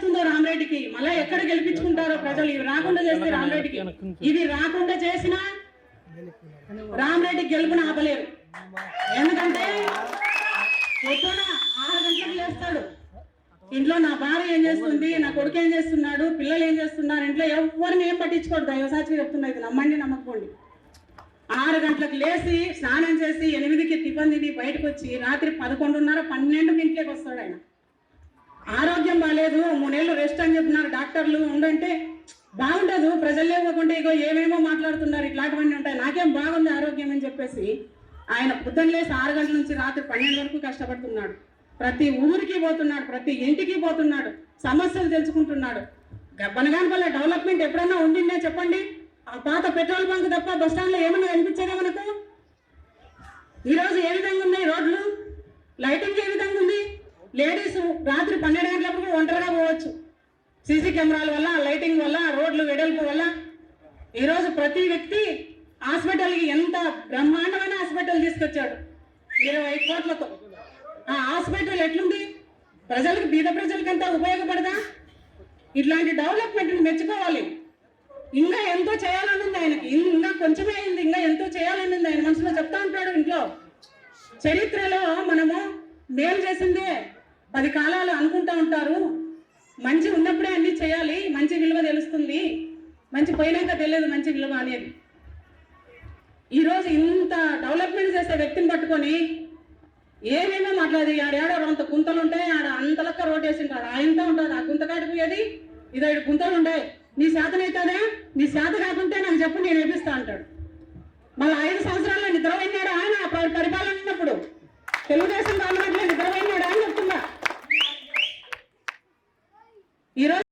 వస్తుందో రామరెడ్డికి? మళ్ళా ఎక్కడ గెలిపించుకుంటారో ప్రజలు? ఇవి రాకుండా చేస్తే రామరెడ్డికి. ఇవి రాకుండా చేసిన రామరెడ్డి గెలుపుని ఆపలేరు. ఎందుకంటే పొద్దున ఆరు గంటలకు లేస్తాడు. ఇంట్లో నా భార్య ఏం చేస్తుంది? నా కొడుకు ఏం చేస్తున్నాడు? పిల్లలు ఏం చేస్తున్నారు? ఇంట్లో ఎవరిని ఏం పట్టించుకోడు? దైవసాక్షి చెప్తున్నా ఇది. నమ్మండి నమ్మకండి ఆరు గంటలకు లేచి స్నానం చేసి ఎనిమిదికి టిఫిన్ తిని బయటకు వచ్చి రాత్రి పదకొండున్నర పన్నెండుకి ఇంట్లోకి వస్తాడు ఆయన. ఆరోగ్యం బాగాలేదు మూడేళ్ళు రెస్ట్ అని చెప్తున్నారు డాక్టర్లు. ఉండంటే బాగుండదు ప్రజలు ఇవ్వకుండా ఇగో ఏమేమో మాట్లాడుతున్నారు ఇట్లాంటివన్నీ ఉంటాయి. నాకేం బాగుంది ఆరోగ్యం అని చెప్పేసి ఆయన పొద్దున్న లేసి ఆరు గంటల నుంచి రాత్రి పన్నెండు వరకు కష్టపడుతున్నాడు. ప్రతి ఊరికి పోతున్నాడు ప్రతి ఇంటికి పోతున్నాడు సమస్యలు తెలుసుకుంటున్నాడు. బనగానపల్లి డెవలప్మెంట్ ఎప్పుడన్నా ఉండిందే చెప్పండి? ఆ పాత పెట్రోల్ బంక్ తప్ప బస్ స్టాండ్లో ఏమన్నా కనిపించేదా మనకు? ఈరోజు ఏ విధంగా ఉన్నాయి రోడ్లు? లైటింగ్ ఏ విధంగా ఉంది? లేడీస్ రాత్రి పన్నెండు గంటలప్పుడు కూడా ఒంటరిగా పోవచ్చు. సీసీ కెమెరాల వల్ల లైటింగ్ వల్ల రోడ్లు వెడల్పు వల్ల. ఈరోజు ప్రతి వ్యక్తి హాస్పిటల్కి ఎంత బ్రహ్మాండమైన హాస్పిటల్ తీసుకొచ్చాడు? ఇరవై కోట్లతో. ఆ హాస్పిటల్ ఎట్లుంది? ప్రజలకు బీద ప్రజలకంతా ఉపయోగపడదా? ఇట్లాంటి డెవలప్మెంట్ని మెచ్చుకోవాలి. ఇంకా ఎంతో చేయాలని ఉంది ఆయనకి. ఇంకా కొంచెమే అయింది. ఇంకా ఎంతో చేయాలని ఉంది ఆయన మనసులో చెప్తా ఉంటాడు ఇంట్లో. చరిత్రలో మనము మేలు చేసిందే పది కాలాలు అనుకుంటా ఉంటారు. మంచి ఉన్నప్పుడే అన్ని చేయాలి మంచి విలువ తెలుస్తుంది. మంచి పోయినాక తెలియదు మంచి విలువ అనేది. ఈరోజు ఇంత డెవలప్మెంట్ చేసే వ్యక్తిని పట్టుకొని ఏమేమో మాట్లాడి ఆడేడో అంత గుంతలు ఉంటాయి ఆడ అంతలక్క రోడ్ వేసింటాడు ఆయనతో ఉంటుంది ఆ గుంత కాడికి పోయేది? ఇదో గుంతలు ఉంటాయి. నీ శాతం అవుతుందా నీ శాత కాకుంటే నాకు చెప్పు నేను వేపిస్తా అంటాడు. మళ్ళీ ఐదు సంవత్సరాల్లో నిద్రపోయినాడు? ఆయన పరిపాలన ఉన్నప్పుడు. తెలుగుదేశం గవర్నమెంట్లో నిద్రపోయినాడు అని చెప్తున్నా ఈరోజు